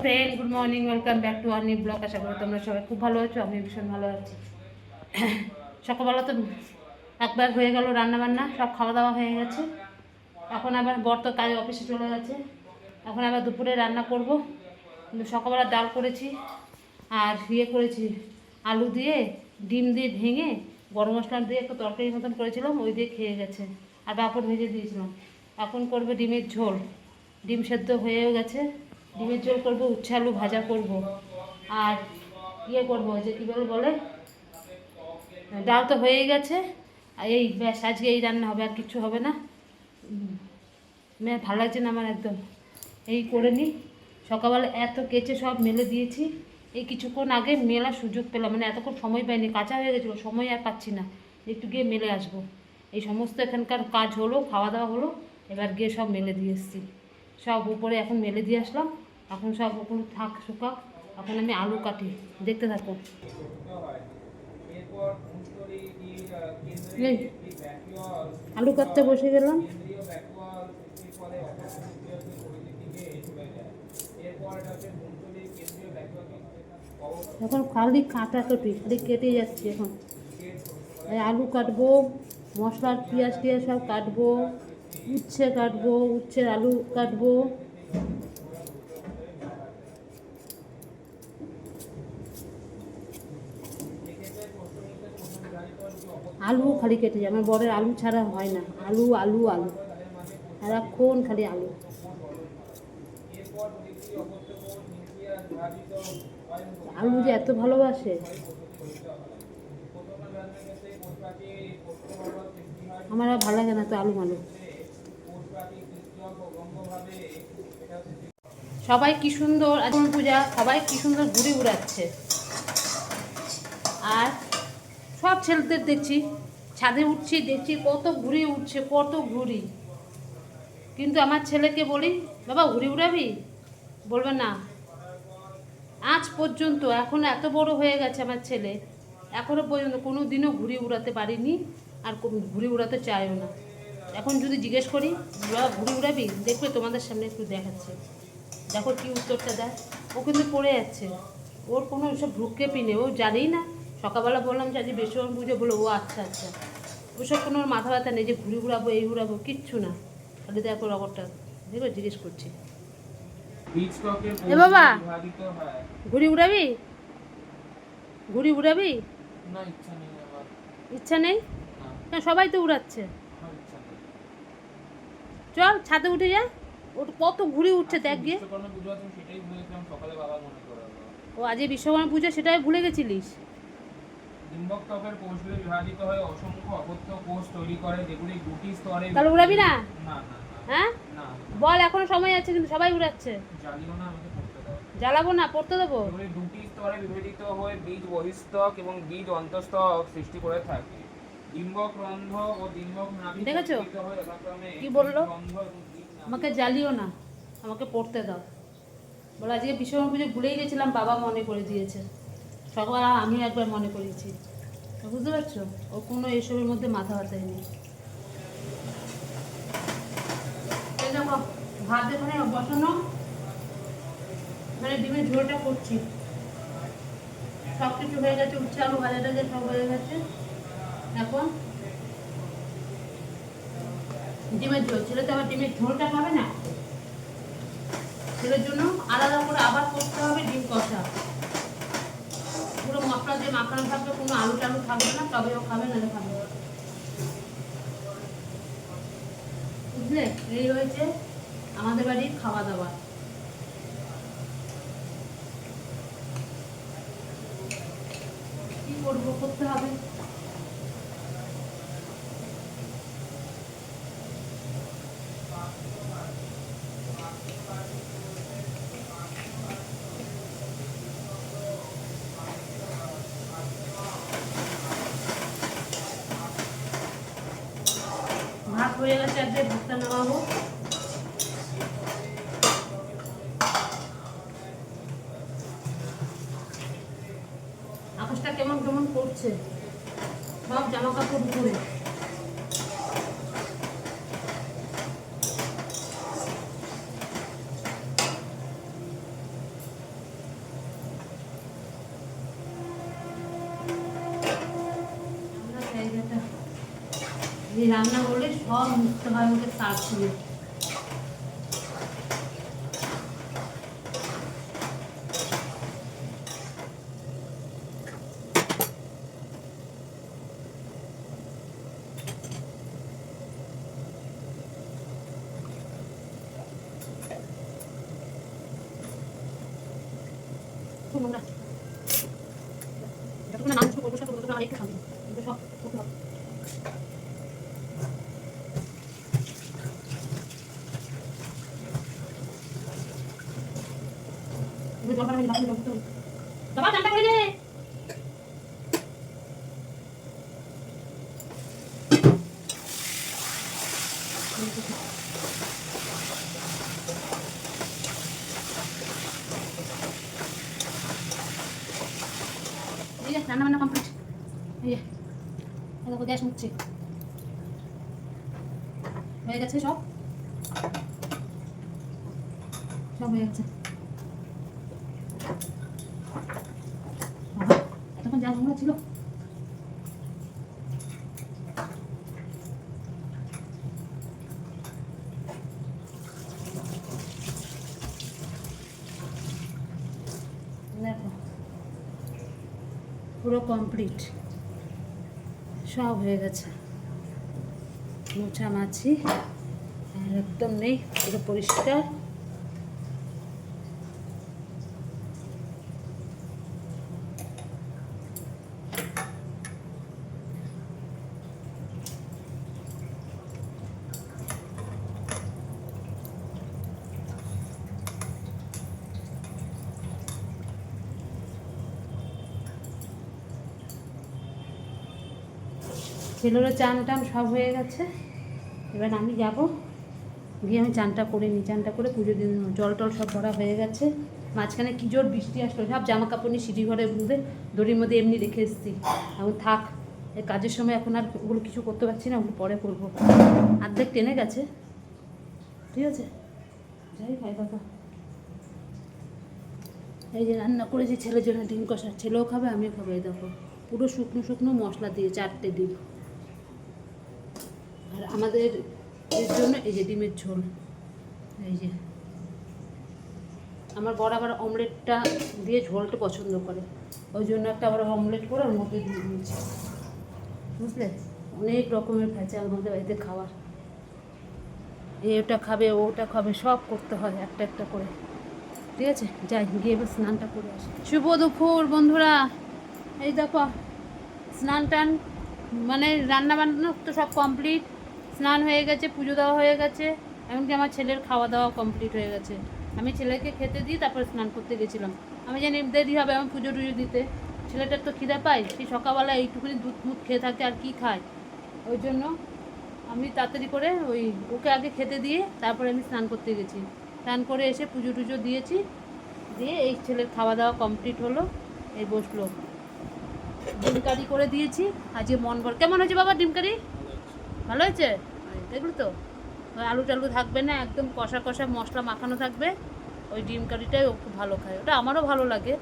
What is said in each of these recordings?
Friend good morning welcome back to our new blog আশা করি তোমরা সবাই খুব ভালো আছো আমি ভীষণ ভালো আছি। সকালবেলা তো একবার হয়ে গেল রান্না বান্না সব খাওয়া দাওয়া হয়ে গেছে। এখন আবার বর তো কাজ অফিসে চলে গেছে। এখন আবার দুপুরে রান্না করব। কিন্তু সকালবেলা ডাল করেছি আর ইয়ে করেছি, আলু দিয়ে, ডিম দিয়ে ভেঙে, গরম মশলা দিয়ে একটু তরকারি মতন করেছিলাম, ওই দিয়ে খেয়ে গেছে। আর পাঁপড় ভেজে দিয়েছিলাম। এখন করবে ডিমের ঝোল। ডিম সেদ্ধ হয়েও গেছে। ডিমের ঝোল করব, উচ্ছে আলু ভাজা করব। আর ইয়ে করব, যে কী বলে বলে? ডাল তো হয়েই গেছে। এই ব্যাস, আজকে এই রান্না হবে, আর কিছু হবে না। ভালো লাগছে না আমার একদম। এই করে নিই সকালবেলা এত কেচে সব মেলে দিয়েছি। এই কিছুক্ষণ আগে মেলার সুযোগ পেলাম মানে এতক্ষণ সময় পাইনি, কাঁচা হয়ে গেছিল, সময় আর পাচ্ছি না। একটু গিয়ে মেলে আসব। এই সমস্ত এখানকার কাজ হলো, খাওয়া দাওয়া হলো, এবার গিয়ে সব মেলে দিয়ে এসেছি। সব উপরে এখন মেলে দিয়ে আসলাম। এখন সব ওগুলো থাক, শুকাক। এখন আমি আলু কাটি। দেখতে থাকো। আলু কাটতে বসে গেলাম। এখন খালি কাটাকাটি খালি কেটে যাচ্ছে এখন। আলু কাটবো, মশলার পেঁয়াজ টিয়াজ সব কাটবো। উচ্ছে কাটবো, উচ্ছের আলু কাটবো। আলু খালি কেটে যায়, আমার বরের আলু ছাড়া হয় না। আলু আলু আলু। সারাক্ষণ খালি আলু। আলু যে এত ভালোবাসে। আমার ভালো লাগে না তো আলু মালু সবাই কি সুন্দর আজকে পূজা, সবাই কি সুন্দর ঘুরে উড়াচ্ছে আর সব ছেলেদের দেখছি, ছাদে উঠছি, দেখছি কত ঘুরে উঠছে, কত ঘুরি। কিন্তু আমার ছেলেকে বলি, বাবা, ঘুরে উড়াবি? বলবে, না। আজ পর্যন্ত, এখন এত বড় হয়ে গেছে আমার ছেলে, এখনও পর্যন্ত কোনো দিনও ঘুরে উড়াতে পারিনি, আর ঘুরে উড়াতে চাইও না। এখন যদি জিজ্ঞেস করি, বাবা ঘুড়ি উড়াবি? দেখবে তোমাদের সামনে একটু দেখাচ্ছে। দেখো কি উত্তরটা দেয়। ও কিন্তু পড়ে যাচ্ছে। ওর কোনো ওসব ভ্রুক্ষেপই নেই। ও জানেই না। সকালবেলা বললাম যে আজকে বেসরম বুঝে বলে ও আচ্ছা আচ্ছা। ওসব কোনো ওর মাথা ব্যথা নেই যে ঘুড়ি ঘুরাবো এই ঘুরাবো কিচ্ছু না। খালি দেখো রবরটা দেখো জিজ্ঞেস করছি। এ বাবা! হয়। ঘুড়ি উড়াবি ঘুড়ি উড়াবি ইচ্ছা নেই আমার। ইচ্ছা নেই? না। না সবাই তো উড়াচ্ছে চল ছাদে উঠে যা। কত ঘুড়ি উঠছে দেখ গিয়ে ও আজকে বিশ্বকর্মা পুজো সেটাই ভুলে গেছিলিস? ডিম্বক ত্বকের কোষগুলি বিভাজিত হয়ে অসংখ্য অপত্য কোষ তৈরি করে যেগুলি দুটি স্তরে তাহলে উড়াবি না? না না না। হ্যাঁ? বল এখনও সময় আছে কিন্তু সবাই উড়াচ্ছে। না আমাকে জ্বালাবো না পড়তে দেবো? দুটি স্তরে বিভাজিত হয়ে বীজ বহিস্তক এবং বীজ অন্তস্তক সৃষ্টি করে থাকে। ডিম্বক রন্ধ্র ও ডিম্বক নাভি দেখেছ? কি বলল? আমাকে জ্বালিও না, আমাকে পড়তে দাও। বলে, আজকে বিশ্বকর্মা পুজো ভুলেই গেছিলাম, বাবা মনে করে দিয়েছে। সকাল আমি একবার মনে করেছি। বুঝতে পারছ? ও কোনো এসবের মধ্যে মাথা ব্যথাই নেই ভাত এখানে বসানো। মানে ডিমের ঝোলটা করছি। সব কিছু হয়ে গেছে, উচ্ছে আলু ভাজা টাজা সব হয়ে গেছে। এখন ডিমের ঝোল। ছেলে তো আবার ডিমের ঝোলটা খাবে না। ছেলের জন্য আলাদা করে আবার করতে হবে ডিম কষা। পুরো মশলা দিয়ে মাখানো থাকবে, কোনো আলু টালু থাকবে না, তবে ও খাবে না খাবে বুঝলে? এই হয়েছে আমাদের বাড়ির খাওয়া দাওয়া কি করব? করতে হবে ভাত হয়ে নামাবো আকাশটা কেমন কেমন করছে? সব জামা কাপড় উপরে এই রান্না করলে সব মুক্ত হয় আমাকে সার ছিল খুব যতক্ষণ না মাংস পরিষ্কার করব ততক্ষণ আমার একটু শান্তি সব করতে হবে। এগুলো জল খারাপ হয়ে যাবে, জল করতে হবে। বাবা, চানটা করে নে। এই যে রান্না বান্না কমপ্লিট এই যে এই দেখো গ্যাস মুছছে হয়ে গেছে সব সব হয়ে গেছে বাবা, নোংরা ছিল? পুরো কমপ্লিট সব হয়ে গেছে। মোছামাছি। একদম নেই পুরো পরিষ্কার। ছেলেরও চান টান সব হয়ে গেছে। এবার আমি যাব। গিয়ে আমি চানটা করে নিই। চানটা করে পুজো দিন জল টল সব ভরা হয়ে গেছে। মাঝখানে কি জোর বৃষ্টি আসলো। সব জামা কাপড় নিয়ে সিঁড়ি ঘরে মধ্যে দড়ির মধ্যে এমনি রেখে এসেছি। এখন থাক, এই কাজের সময় এখন আর ওগুলো কিছু করতে পারছি না, ওগুলো পরে করব। অর্ধেক টেনে গেছে। ঠিক আছে? যাই ভাই, বাবা। এই যে রান্না করেছি, ছেলের জন্য ডিম কষা। ছেলেও খাবে, আমিও খাব। এই দেখো, পুরো শুকনো শুকনো মশলা দিয়ে চারটে ডিম। আর আমাদের এর জন্য এই যে ডিমের ঝোল এই যে। আমার বড় আবার অমলেটটা দিয়ে ঝোলটা পছন্দ করে। ওই জন্য একটা আবার অমলেট করে ওর মধ্যে দিয়ে দিয়েছি। বুঝলে? অনেক রকমের ভেজা আমাদের বাড়িতে খাবার এ ওটা খাবে ওটা খাবে সব করতে হয় একটা একটা করে। ঠিক আছে? যাই গিয়ে এবার স্নানটা করে আসি। শুভ দুপুর বন্ধুরা। এই দেখো স্নান টান মানে রান্না বান্না তো সব কমপ্লিট স্নান হয়ে গেছে, পুজো দেওয়া হয়ে গেছে, এমনকি আমার ছেলের খাওয়া দাওয়া কমপ্লিট হয়ে গেছে। আমি ছেলেকে খেতে দিই তারপর স্নান করতে গেছিলাম। আমি জানি দেরি হবে আমি পুজো টুজো দিতে। ছেলেটার তো খিদে পাই সেই সকালবেলা এইটুকুনি দুধ মুধ খেয়ে থাকে আর কি খায়। ওই জন্য আমি তাড়াতাড়ি করে ওই ওকে আগে খেতে দিয়ে তারপরে আমি স্নান করতে গেছি। স্নান করে এসে পুজো টুজো দিয়েছি, দিয়ে এই ছেলের খাওয়া দাওয়া কমপ্লিট হলো, এই বসল। ডিম কারি করে দিয়েছি, আজকে মন ভর কেমন হয়েছে বাবা ডিম কারি? ভালো হয়েছে? দেখলি তো? আলু টালু থাকবে না, একদম কষা কষা মশলা মাখানো থাকবে। ওই ডিম কারিটাই ও খুব ভালো খায়। ওটা আমারও ভালো লাগে।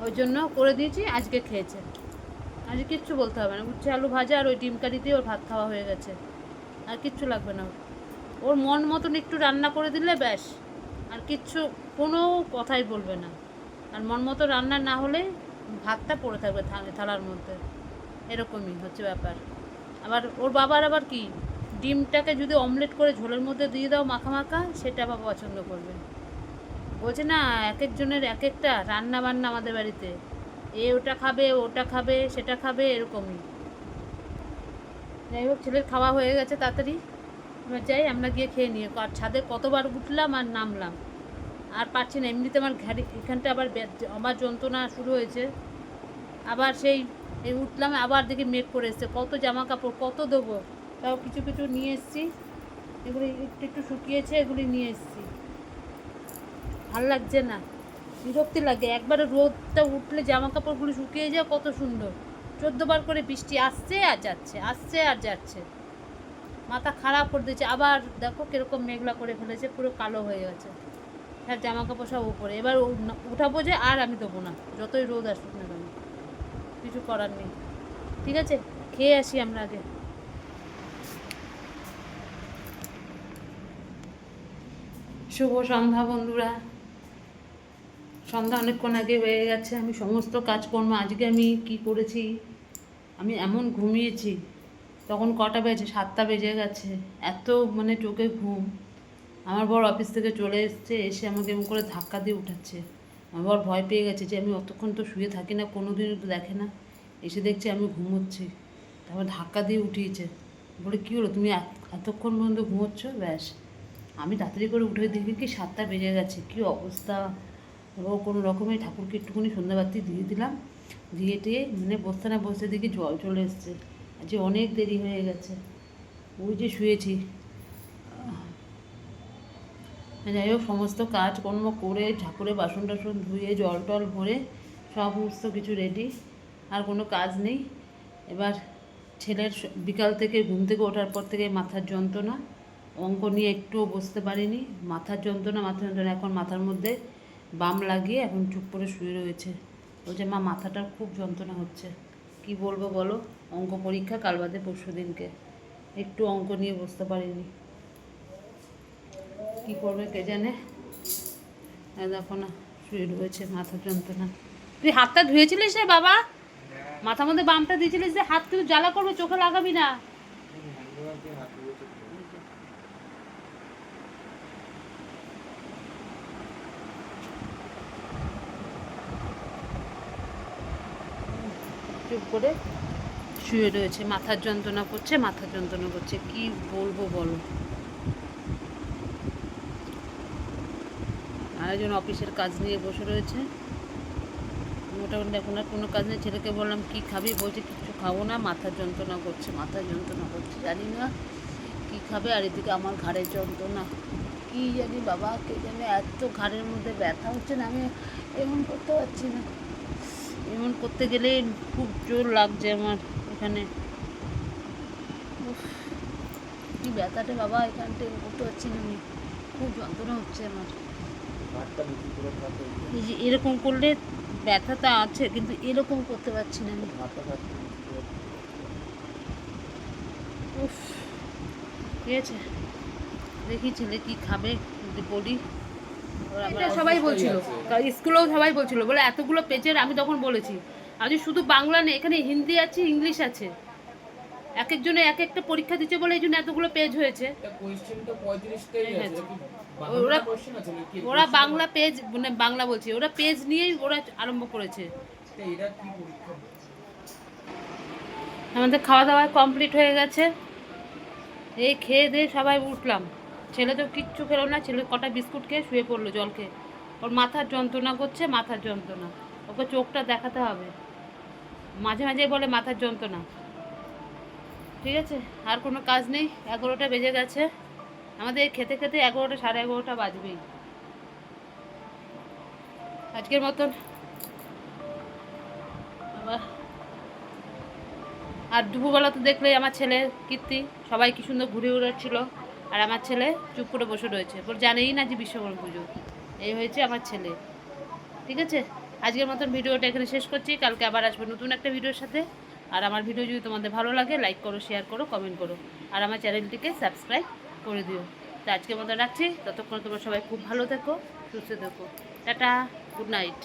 ওই জন্য করে দিয়েছি, আজকে খেয়েছে। আজকে কিচ্ছু বলতে হবে না। উচ্ছে আলু ভাজা আর ওই ডিম কারি দিয়ে ওর ভাত খাওয়া হয়ে গেছে। আর কিচ্ছু লাগবে না ওর। মন মতন একটু রান্না করে দিলে ব্যাস। আর কিচ্ছু, কোনো কথাই বলবে না। আর মন মতো রান্না না হলে ভাতটা পড়ে থাকবে থালার মধ্যে। এরকমই হচ্ছে ব্যাপার। আবার ওর বাবার আবার কি? ডিমটাকে যদি অমলেট করে ঝোলের মধ্যে দিয়ে দাও মাখা মাখা, সেটা আবার পছন্দ করবে। বলছে, না, এক একজনের এক একটা রান্না বান্না আমাদের বাড়িতে। এ ওটা খাবে ওটা খাবে, সেটা খাবে, এরকমই। যাই হোক, ছেলের খাওয়া হয়ে গেছে তাড়াতাড়ি। এবার যাই, আমরা গিয়ে খেয়ে নিয়ে আর ছাদে কতবার উঠলাম আর নামলাম। আর পারছি না, এমনিতে আমার ঘাড়ি, এখানটা আবার আমার যন্ত্রণা শুরু হয়েছে। আবার সেই এই উঠলাম, আবার দেখি মেঘ করে এসছে। কত জামা কাপড় কত দেবো। তাও কিছু কিছু নিয়ে এসেছি। এগুলি একটু একটু শুকিয়েছে, এগুলি নিয়ে এসেছি। ভালো লাগছে না। বিরক্তি লাগে। একবারে রোদটা উঠলে জামা কাপড়গুলো শুকিয়ে যায়, কত সুন্দর। চোদ্দবার করে বৃষ্টি আসছে আর যাচ্ছে, আসছে আর যাচ্ছে। মাথা খারাপ করে দিয়েছে। আবার দেখো কীরকম মেঘলা করে ফেলেছে, পুরো কালো হয়ে গেছে। হ্যাঁ জামা কাপড় সব উপরে। এবার উঠাবো যে আর আমি দেবো না। যতই রোদ আসুক না কিছু করার নেই। ঠিক আছে? খেয়ে আসি আমরা আগে। শুভ সন্ধ্যা বন্ধুরা। সন্ধ্যা অনেকক্ষণ আগে হয়ে গেছে। আমি সমস্ত কাজকর্ম আজকে আমি কি করেছি? আমি এমন ঘুমিয়েছি। তখন কটা বেজে? সাতটা বেজে গেছে। এত মানে চোখে ঘুম। আমার বড় অফিস থেকে চলে এসছে, এসে আমাকে এমন করে ধাক্কা দিয়ে উঠাচ্ছে। আমার বর ভয় পেয়ে গেছে যে আমি অতক্ষণ তো শুয়ে থাকি না কোনো দিনও তো দেখে না। এসে দেখছি আমি ঘুমোচ্ছি। তারপর ধাক্কা দিয়ে উঠিয়েছে। বলে, কী হলো? তুমি এতক্ষণ পর্যন্ত ঘুমোচ্ছ? ব্যাস। আমি তাড়াতাড়ি করে উঠে দেখি কি সাতটা বেজে গেছে, কি অবস্থা? ও কোনো রকমে ঠাকুরকে একটুখানি সন্ধ্যাবাতি দিয়ে দিলাম। দিয়ে টিয়ে মানে বসতে না বসতে দেখি জল চলে এসছে। আজকে অনেক দেরি হয়ে গেছে। ওই যে শুয়েছি। যাই হোক, সমস্ত কাজকর্ম করে ঠাকুরে বাসন টাসন ধুয়ে জল টল ভরে সমস্ত কিছু রেডি আর কোনো কাজ নেই। এবার ছেলের বিকাল থেকে, ঘুম থেকে ওঠার পর থেকে মাথার যন্ত্রণা, অঙ্ক নিয়ে একটুও বসতে পারিনি। মাথার যন্ত্রণা মাথার যন্ত্রণা, এখন মাথার মধ্যে বাম লাগিয়ে এখন চুপ করে শুয়ে রয়েছে। বলছে, মা মাথাটা খুব যন্ত্রণা হচ্ছে। কি বলব বলো? অঙ্ক পরীক্ষা, কাল বাদে পরশু দিনকে একটু অঙ্ক নিয়ে বসতে পারিনি। কি করবে কে জানে? দেখো না, শুয়ে রয়েছে মাথার যন্ত্রণা। তুই হাতটা ধুয়েছিলিস রে বাবা? মাথার মধ্যে বামটা দিয়েছিলিস যে হাত তুই জ্বালা করবে, চোখে লাগাবি না। চুপ করে শুয়ে রয়েছে মাথার যন্ত্রণা করছে মাথার যন্ত্রণা করছে। কি বলব বলো? আরেকজন অফিসের কাজ নিয়ে বসে রয়েছে। মোটামুটি এখন আর কোনো কাজ নেই। ছেলেকে বললাম, কি খাবি? বলছে, কিছু খাব না, মাথার যন্ত্রণা করছে, মাথার যন্ত্রণা করছে, জানি না কি খাবে আর এদিকে আমার ঘাড়ের যন্ত্রণা। কি জানি বাবা, কে জানি এত ঘাড়ের মধ্যে ব্যথা হচ্ছে না, আমি এমন করতে পারছি না। এমন করতে গেলে খুব জোর লাগছে আমার এখানে। কি ব্যথাটা বাবা এখানটা করতে পারছি না আমি। খুব যন্ত্রণা হচ্ছে আমার। এই যে এরকম করলে ব্যথাটা আছে কিন্তু এরকম করতে পারছি না আমি। উফ ঠিক আছে। দেখি ছেলে কি খাবে যদি বলি। সবাই বলছিল। স্কুলেও সবাই বলছিল। বলে এতগুলো পেজের আমি তখন বলেছি। আমি শুধু বাংলা নেই এখানে হিন্দি আছে ইংলিশ আছে। এক একজনে এক একটা পরীক্ষা দিচ্ছে বলে এই জন্য এতগুলো পেজ হয়েছে। হ্যাঁ, ওরা ওরা বাংলা? পেজ মানে বাংলা বলছে। ওরা পেজ নিয়েই ওরা আরম্ভ করেছে। আমাদের খাওয়া দাওয়া কমপ্লিট হয়ে গেছে। এই খেয়ে দিয়ে সবাই উঠলাম। ছেলে তো কিচ্ছু খেলো না ছেলে কটা বিস্কুট খেয়ে শুয়ে পড়ল জল খেয়ে ওর মাথার যন্ত্রণা করছে মাথার যন্ত্রণা। ওকে চোখটা দেখাতে হবে। মাঝে মাঝে বলে মাথার যন্ত্রণা। ঠিক আছে? আর কোনো কাজ নেই? এগারোটা বেজে গেছে। আমাদের খেতে খেতে এগারোটা, সাড়ে এগারোটা বাজবেই। আজকের মতন। আর দুপুরবেলা তো দেখলে আমার ছেলে কীর্তি, সবাই কি সুন্দর ঘুরে উড়াচ্ছিল আর আমার ছেলে চুপ করে বসে রয়েছে। বলে, জানেই না যে বিশ্বকর্মা পুজো। এই হয়েছে আমার ছেলে। ঠিক আছে? আজকের মতন ভিডিওটা এখানে শেষ করছি। কালকে আবার আসব নতুন একটা ভিডিওর সাথে। আর আমার ভিডিও যদি তোমাদের ভালো লাগে লাইক করো শেয়ার করো কমেন্ট করো। আর আমার চ্যানেলটিকে সাবস্ক্রাইব করে দিও। তো আজকের মতো রাখছি। ততক্ষণ তোমরা সবাই খুব ভালো থেকো, সুস্থ থেকো। Tata good night